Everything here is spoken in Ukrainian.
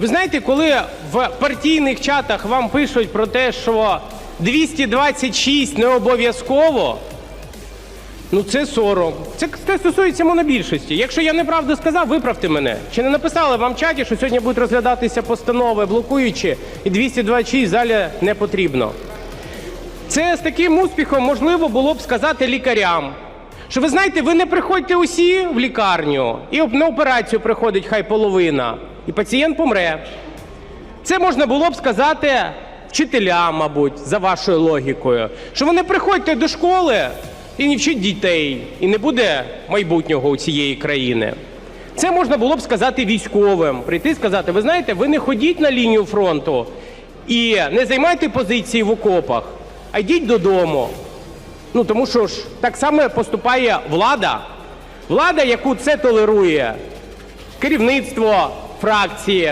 Ви знаєте, коли в партійних чатах вам пишуть про те, що 226 не обов'язково, ну це сором. Це, це стосується монобільшості. Якщо я неправду сказав, виправте мене. Чи не написали вам в чаті, що сьогодні будуть розглядатися постанови блокуючі, і 226 в залі не потрібно? Це з таким успіхом можливо було б сказати лікарям. Що ви знаєте, ви не приходьте усі в лікарню, і на операцію приходить хай половина, і пацієнт помре. Це можна було б сказати вчителям, мабуть, за вашою логікою. Що ви не приходьте до школи і не вчіть дітей, і не буде майбутнього у цієї країни. Це можна було б сказати військовим, прийти і сказати, ви знаєте, ви не ходіть на лінію фронту і не займайте позиції в окопах, а йдіть додому. Ну тому що ж так само поступає влада. Влада, яку це толерує, керівництво фракції,